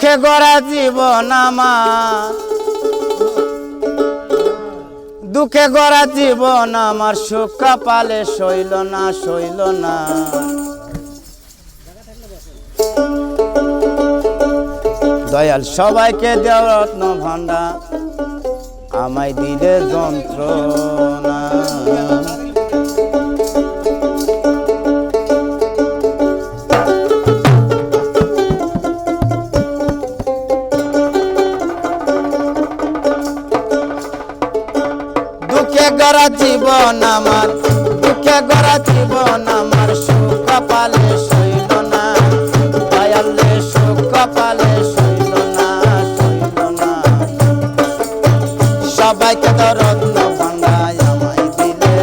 দুঃখে গড়া জীবন আমার। দুঃখে গড়া জীবন আমার, সুখ কপালে সইল না সইল না। দয়াল সবাইকে দেও রত্ন ভান্ডার আমায় দিলে যন্ত্রণা। গড়া জীবন আমার, দুঃখে গড়া জীবন আমার, সুখ কপালে শৈল না। দয়ালে সুখ কপালে শৈল না শৈল না। সবাইকে তো রত্ন ভাঙ্গায় আমায় দিলে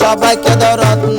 সবাইকে রত্ন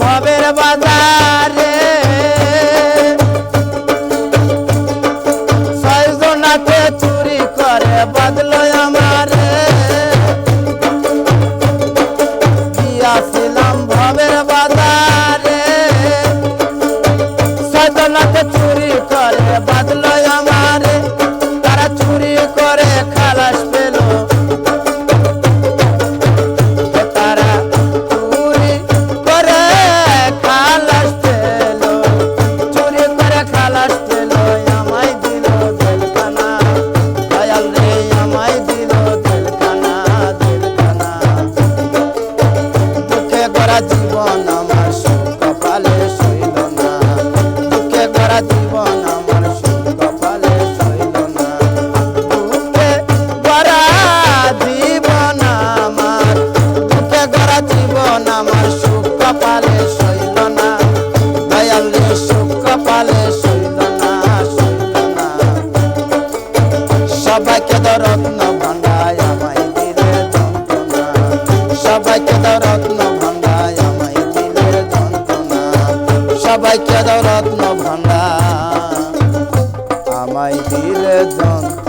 গিয়াছিলাম বাজারে। ছয়জনাকে চুরি করে বাদলো আমারে। গিয়াছিলাম ভবের বাজারে। ছয়জনাকে চুরি বলে সন্তনা সন্তনা সবাইকে তো রত্ন ভান্ডায় আমায় দিলে যন্ত্রণা। সবাইকে তো রত্ন ভান্ডায় আমায় দিলে যন্ত্রণা। সবাইকে তো রত্ন ভান্ডা আমায় দিলে যন্ত্রণা।